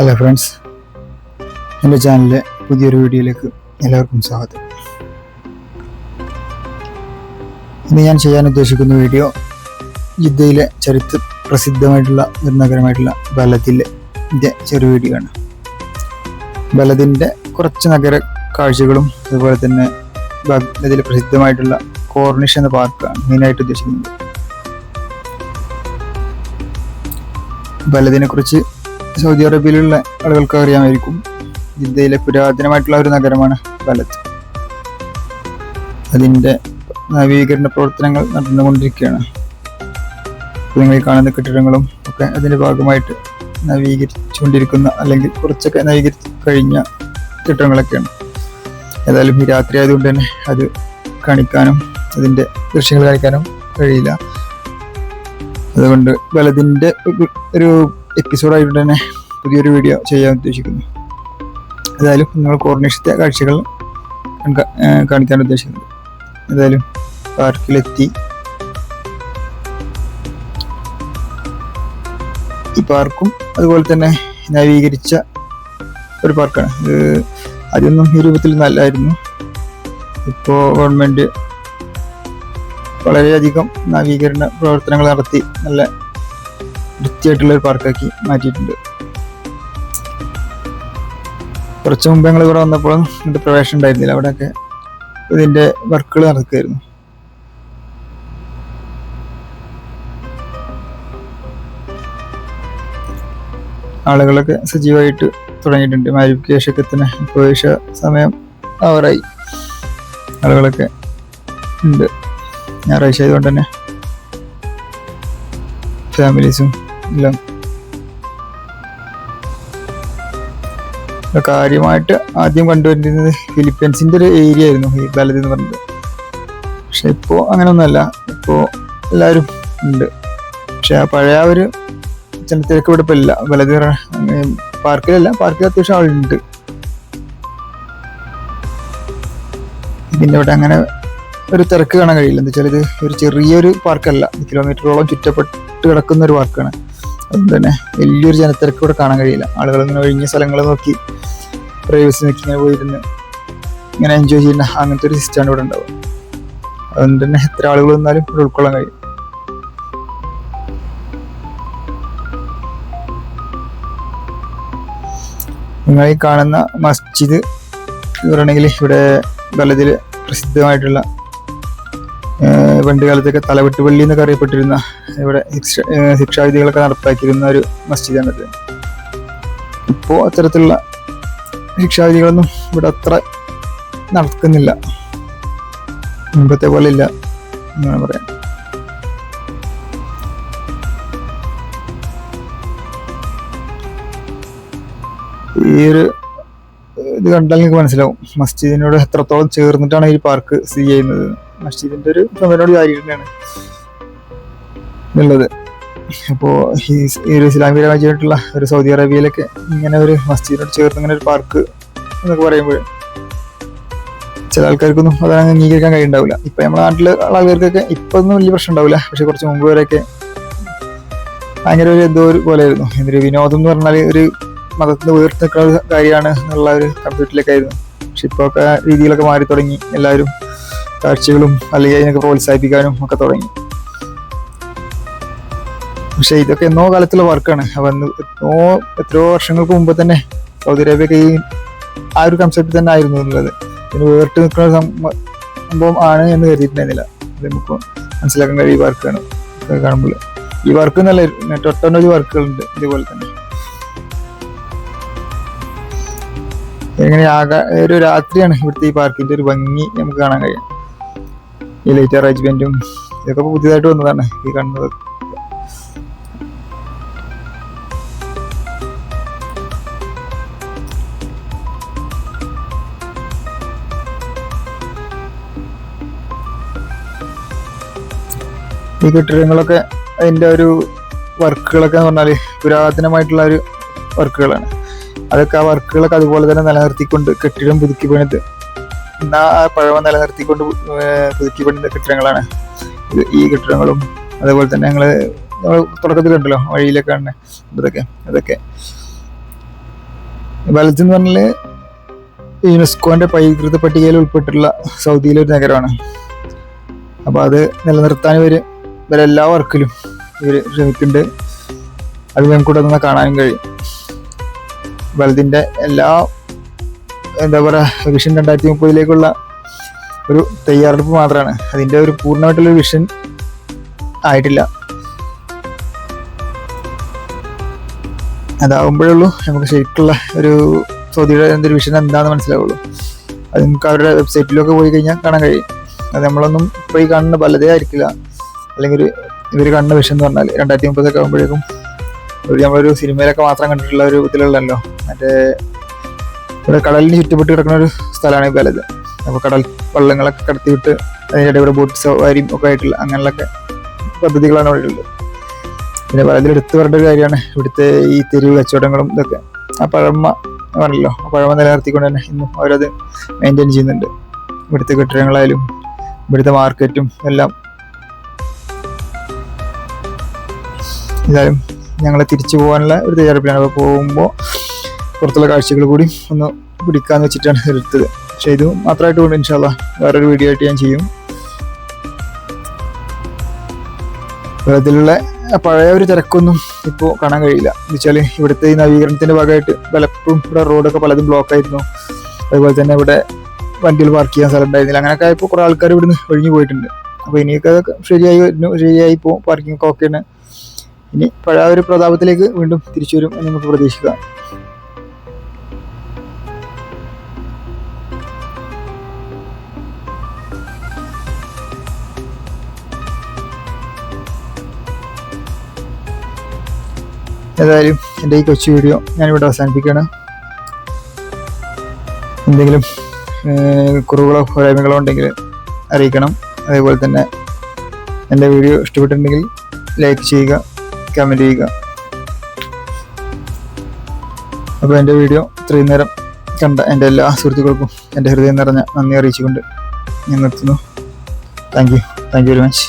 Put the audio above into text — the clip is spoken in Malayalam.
ഹലോ ഫ്രണ്ട്സ് എന്റെ ചാനലിലെ പുതിയൊരു വീഡിയോയിലേക്ക് എല്ലാവർക്കും സ്വാഗതം. ഇന്ന് ഞാൻ ചെയ്യാൻ ഉദ്ദേശിക്കുന്ന വീഡിയോ ജിദ്ദയിലെ ചരിത്ര പ്രസിദ്ധമായിട്ടുള്ള ഒരു നഗരമായിട്ടുള്ള ബലത്തിലെ ചെറിയ വീഡിയോ ആണ്. ബലദിന്റെ കുറച്ച് നഗര കാഴ്ചകളും അതുപോലെ തന്നെ ബലദിൽ പ്രസിദ്ധമായിട്ടുള്ള കോർണിഷ് എന്ന പാർക്കാണ് മെയിനായിട്ട് ഉദ്ദേശിക്കുന്നത്. ബലദിനെ കുറിച്ച് സൗദി അറേബ്യയിലുള്ള ആളുകൾക്ക് അറിയാമായിരിക്കും. ജിദ്ദയിലെ പുരാതനമായിട്ടുള്ള ഒരു നഗരമാണ് ബലത്ത്. അതിന്റെ നവീകരണ പ്രവർത്തനങ്ങൾ നടന്നുകൊണ്ടിരിക്കുകയാണ്. നിങ്ങൾ കാണുന്ന കെട്ടിടങ്ങളും ഒക്കെ അതിന്റെ ഭാഗമായിട്ട് നവീകരിച്ചുകൊണ്ടിരിക്കുന്ന അല്ലെങ്കിൽ കുറച്ചൊക്കെ നവീകരിച്ച് കഴിഞ്ഞ കെട്ടിടങ്ങളൊക്കെയാണ്. ഏതായാലും ഈ രാത്രി ആയതുകൊണ്ട് തന്നെ അത് കാണിക്കാനും അതിന്റെ ദൃശ്യങ്ങൾ കാണിക്കാനും കഴിയില്ല. അതുകൊണ്ട് ബലതിന്റെ ഒരു എപ്പിസോഡായിട്ട് തന്നെ പുതിയൊരു വീഡിയോ ചെയ്യാൻ ഉദ്ദേശിക്കുന്നു. ഏതായാലും നിങ്ങൾ കോർണിഷത്തെ കാഴ്ചകൾ കാണിക്കാൻ ഉദ്ദേശിക്കുന്നത് ഏതായാലും പാർക്കിലെത്തി. ഈ പാർക്കും അതുപോലെ തന്നെ നവീകരിച്ച ഒരു പാർക്കാണ്. ഇത് ആദ്യമൊന്നും ഈ രൂപത്തിൽ നല്ലായിരുന്നു. ഇപ്പോൾ ഗവൺമെന്റ് വളരെയധികം നവീകരണ പ്രവർത്തനങ്ങൾ നടത്തി നല്ല വൃത്തിയായിട്ടുള്ള ഒരു പാർക്കാക്കി മാറ്റിയിട്ടുണ്ട്. കുറച്ച് മുമ്പ് ഞങ്ങൾ ഇവിടെ വന്നപ്പോൾ ഇതിന്റെ പ്രവേശനം ഉണ്ടായിരുന്നില്ല. അവിടെയൊക്കെ ഇതിന്റെ വർക്കുകൾ നടക്കുകയായിരുന്നു ആളുകളൊക്കെ സജീവമായിട്ട് തുടങ്ങിയിട്ടുണ്ട്. മാരിഫിക്കേഷൊക്കെ തന്നെ പ്രവേശ സമയം അവറായി ആളുകളൊക്കെ ഉണ്ട്. ഞായറാഴ്ച ആയതുകൊണ്ട് തന്നെ ഫാമിലീസും ഇവിടെ കാര്യമായിട്ട് ആദ്യം കണ്ടുവരുന്നത് ഫിലിപ്പീൻസിന്റെ ഒരു ഏരിയ ആയിരുന്നു ഈ ബലത് എന്ന് പറഞ്ഞത് പക്ഷെ ഇപ്പോ അങ്ങനെയൊന്നുമല്ല ഇപ്പോ എല്ലാവരും ഉണ്ട്. പക്ഷെ ആ പഴയ ഒരു ജനത്തിരക്ക് ഇവിടെ ഇപ്പം ഇല്ല. ബലത് പാർക്കിലല്ല പാർക്കിൽ അത്യാവശ്യം ആളുണ്ട്. പിന്നെ ഇവിടെ അങ്ങനെ ഒരു തിരക്ക് കാണാൻ കഴിയില്ല. എന്താ വെച്ചാൽ ഇത് ഒരു ചെറിയൊരു പാർക്കല്ല. കിലോമീറ്ററോളം ചുറ്റപ്പെട്ട് കിടക്കുന്ന ഒരു പാർക്കാണ്. തന്നെ വലിയൊരു ജനത്തിരക്ക് ഇവിടെ കാണാൻ കഴിയില്ല. ആളുകൾ ഇങ്ങനെ ഒഴിഞ്ഞ സ്ഥലങ്ങൾ നോക്കി പ്രൈവസി നോക്കി ഇങ്ങനെ പോയിരുന്ന്. ഇങ്ങനെ എൻജോയ് ചെയ്യുന്ന അങ്ങനത്തെ ഒരു സിസ്റ്റമാണ് ഇവിടെ ഉണ്ടാവുക. അതുകൊണ്ട് തന്നെ എത്ര ആളുകൾ വന്നാലും ഇവിടെ ഉൾക്കൊള്ളാൻ കഴിയും. നിങ്ങൾ ഈ കാണുന്ന മസ്ജിദ് എന്ന് ഇവിടെ ബലതിൽ പ്രസിദ്ധമായിട്ടുള്ള പണ്ട് കാലത്തൊക്കെ തലവെട്ട് പള്ളി എന്നൊക്കെ അറിയപ്പെട്ടിരുന്ന ഇവിടെ ശിക്ഷാവിധികളൊക്കെ നടപ്പാക്കിയിരുന്ന ഒരു മസ്ജിദാണിത് ഇപ്പോൾ അത്തരത്തിലുള്ള ശിക്ഷാവിധികളൊന്നും ഇവിടെ അത്ര നടക്കുന്നില്ല. മുമ്പത്തെ പോലെ ഇല്ല എന്നാണ് പറയാം ഈ ഒരു ഇത് കണ്ടാൽ നിങ്ങൾക്ക് മനസ്സിലാവും. മസ്ജിദിനോട് എത്രത്തോളം ചേർന്നിട്ടാണ് ഈ പാർക്ക് സ്ഥിതി ചെയ്യുന്നത്. മസ്ജിദിന്റെ ഒരു ചുമരോട് ചാരി തന്നെയാണ്. ഉള്ളത് അപ്പോ ഈ ഒരു ഇസ്ലാമിക രാജ്യമായിട്ടുള്ള ഒരു സൗദി അറേബ്യയിലൊക്കെ ഇങ്ങനെ ഒരു മസ്ജിദിനോട് ചേർന്ന് ഇങ്ങനെ ഒരു പാർക്ക് എന്നൊക്കെ പറയുമ്പോൾ ചില ആൾക്കാർക്കൊന്നും അത് അംഗീകരിക്കാൻ കഴിയുണ്ടാവില്ല ഇപ്പൊ നമ്മുടെ നാട്ടിലെ ആൾക്കാർക്കൊക്കെ ഇപ്പൊ ഒന്നും വലിയ പ്രശ്നം ഉണ്ടാവില്ല. പക്ഷെ കുറച്ച് മുമ്പ് വരെയൊക്കെ ഭയങ്കര ഒരു എന്തോ ഒരു പോലെയായിരുന്നു. എന്തൊരു വിനോദം എന്ന് പറഞ്ഞാൽ ഒരു മതത്തിന് ഒരു കാര്യമാണ് എന്നുള്ള ഒരു കൺസെപ്റ്റിലേക്കായിരുന്നു പക്ഷെ ഇപ്പോൾ ഒക്കെ രീതികളൊക്കെ മാറി തുടങ്ങി. എല്ലാവരും കാഴ്ചകളും അല്ലെങ്കിൽ അതിനൊക്കെ പ്രോത്സാഹിപ്പിക്കാനും ഒക്കെ തുടങ്ങി. പക്ഷെ ഇതൊക്കെ എന്നോ കാലത്തുള്ള വർക്കാണ്. അപ്പൊ എന്നോ എത്രയോ വർഷങ്ങൾക്ക് മുമ്പ് തന്നെ സൗദി അറേബ്യക്ക് ഈ ആ ഒരു കൺസെപ്റ്റ് തന്നെ ആയിരുന്നു എന്നുള്ളത് ഇതിന് വേറിട്ട് നിൽക്കുന്ന സംഭവം ആണ് എന്ന് കരുതിയിട്ടുണ്ടായിരുന്നില്ല. അത് നമുക്ക് മനസ്സിലാക്കാൻ കഴിയും ഈ വർക്കാണ് കാണുമ്പോൾ ഈ വർക്ക് നല്ല ഒട്ടനവധി വർക്കുകളുണ്ട് ഇതേപോലെ തന്നെ. എങ്ങനെ ആകാ ഒരു രാത്രിയാണ് ഇവിടുത്തെ ഈ പാർക്കിന്റെ ഒരു ഭംഗി നമുക്ക് കാണാൻ കഴിയും ഈ ലൈറ്റ് അറേഞ്ച്മെന്റും ഇതൊക്കെ പുതിയതായിട്ട് വന്നതാണ് ഈ കണ്ണത് ഈ കെട്ടിടങ്ങളൊക്കെ അതിന്റെ ഒരു വർക്കുകളൊക്കെ എന്ന് പറഞ്ഞാൽ പുരാതനമായിട്ടുള്ള ഒരു വർക്കുകളാണ്. അതൊക്കെ ആ വർക്കുകളൊക്കെ അതുപോലെ തന്നെ നിലനിർത്തിക്കൊണ്ട് കെട്ടിടം പുതുക്കി പണിത് എന്നാ ആ പഴമ നിലനിർത്തിക്കൊണ്ട് പു- ഏർ പുതുക്കി പണിത കെട്ടിടങ്ങളാണ് ഈ കെട്ടിടങ്ങളും അതേപോലെ തന്നെ ഞങ്ങൾ നമ്മൾ തുടക്കത്തിൽ കണ്ടല്ലോ വഴിയിലൊക്കെ ആണ് ഇതൊക്കെ അതൊക്കെ ബലത്ത് എന്ന് പറഞ്ഞാൽ യുനെസ്കോന്റെ പൈകൃത പട്ടികയിൽ ഉൾപ്പെട്ടിട്ടുള്ള സൗദിയിലെ ഒരു നഗരമാണ്. അപ്പോൾ അത് നിലനിർത്താൻ ഇവർ ഇവരെല്ലാ വർക്കിലും ഇവർ ശ്രമിക്കുന്നുണ്ട്. അത് ഞങ്ങൾക്കൂടെ നിന്ന് കാണാനും കഴിയും. വലതിന്റെ എല്ലാ എന്താ പറയുക വിഷൻ രണ്ടായിരത്തി മുപ്പതിലേക്കുള്ള ഒരു തയ്യാറെടുപ്പ് മാത്രമാണ് അതിന്റെ ഒരു പൂർണമായിട്ടുള്ള വിഷൻ ആയിട്ടില്ല. അതാവുമ്പോഴുള്ളൂ നമുക്ക് ശരിക്കുള്ള ഒരു സൗദിയുടെ എന്തൊരു വിഷൻ എന്താണെന്ന് മനസ്സിലാവുള്ളൂ. അത് നമുക്ക് അവരുടെ വെബ്സൈറ്റിലൊക്കെ പോയി കഴിഞ്ഞാൽ കാണാൻ കഴിയും. അത് നമ്മളൊന്നും പോയി കാണുന്ന പലതേ ആയിരിക്കില്ല. അല്ലെങ്കിൽ ഇവർ കാണുന്ന വിഷൻ എന്ന് പറഞ്ഞാൽ രണ്ടായിരത്തി മുപ്പതൊക്കെ ആകുമ്പോഴേക്കും ഒരു നമ്മളൊരു സിനിമയിലൊക്കെ മാത്രം കണ്ടിട്ടുള്ള ഒരു ഇതിലുള്ളല്ലോ. മറ്റേ ഇവിടെ കടലിന് ചുറ്റുപെട്ട് കിടക്കുന്ന ഒരു സ്ഥലമാണ് ഈ അപ്പോൾ കടൽ വള്ളങ്ങളൊക്കെ കടത്തിവിട്ട് അതിന്റെ ഇടയിൽ ബോട്ട് സവാരിയും ഒക്കെ ആയിട്ടുള്ള അങ്ങനെയുള്ളൊക്കെ പദ്ധതികളാണ് അവിടെ ഉള്ളത്. പിന്നെ പലതിൽ എടുത്തു പറയേണ്ട ഒരു കാര്യമാണ്. ഇവിടുത്തെ ഈ തെരുവ് കച്ചവടങ്ങളും ഇതൊക്കെ. ആ പഴമ പറഞ്ഞല്ലോ ആ പഴമ നിലനിർത്തിക്കൊണ്ട് തന്നെ ഇന്നും അവരത് മെയിന്റെയിൻ ചെയ്യുന്നുണ്ട്. ഇവിടുത്തെ കെട്ടിടങ്ങളായാലും ഇവിടുത്തെ മാർക്കറ്റും എല്ലാം. എന്തായാലും ഞങ്ങളെ തിരിച്ചു പോകാനുള്ള ഒരു തയ്യാറെടുപ്പിലാണ്. അപ്പോൾ പോകുമ്പോൾ പുറത്തുള്ള കാഴ്ചകൾ കൂടി ഒന്ന് പിടിക്കാന്ന് വെച്ചിട്ടാണ് എടുത്തത് പക്ഷേ ഇത് മാത്രമായിട്ട് കൊണ്ട് ഇൻഷാല്ല വേറൊരു വീഡിയോ ആയിട്ട് ഞാൻ ചെയ്യും. വെള്ളത്തിലുള്ള പഴയ ഒരു തിരക്കൊന്നും ഇപ്പോൾ കാണാൻ കഴിയില്ല. എന്ന് വെച്ചാൽ ഇവിടുത്തെ ഈ നവീകരണത്തിന്റെ ഭാഗമായിട്ട് പലപ്പോഴും ഇവിടെ റോഡൊക്കെ പലതും ബ്ലോക്ക് ആയിരുന്നു. അതുപോലെ തന്നെ ഇവിടെ വണ്ടികൾ പാർക്ക് ചെയ്യാൻ സ്ഥലം ഉണ്ടായിരുന്നില്ല. അങ്ങനെയൊക്കെ ആയപ്പോൾ കുറേ ആൾക്കാർ ഇവിടുന്ന് ഒഴിഞ്ഞു പോയിട്ടുണ്ട്. അപ്പോൾ ഇനിയൊക്കെ അതൊക്കെ ശരിയായി വരുന്നു ശരിയായി ഇപ്പോൾ പാർക്കിംഗ് ഒക്കെ ഓക്കെയാണ് ഇനി പഴയ ഒരു പ്രതാപത്തിലേക്ക് വീണ്ടും തിരിച്ചു വരും എന്ന് നമുക്ക് പ്രതീക്ഷിക്കാം. ഏതായാലും എന്റെ ഈ കൊച്ചു വീഡിയോ ഞാനിവിടെ അവസാനിപ്പിക്കുകയാണ്. എന്തെങ്കിലും കുറവുകളോ പോരായ്മകളോ ഉണ്ടെങ്കിൽ അറിയിക്കണം. അതേപോലെ തന്നെ എന്റെ വീഡിയോ ഇഷ്ടപ്പെട്ടിട്ടുണ്ടെങ്കിൽ ലൈക്ക് ചെയ്യുക കമന്റ് ചെയ്യുക. അപ്പോൾ എന്റെ വീഡിയോ ഇത്രയും നേരം കണ്ട എന്റെ എല്ലാ സുഹൃത്തുക്കൾക്കും എന്റെ ഹൃദയം നിറഞ്ഞ നന്ദി അറിയിച്ചുകൊണ്ട് ഞാൻ നിർത്തുന്നു. Thank you thank you very much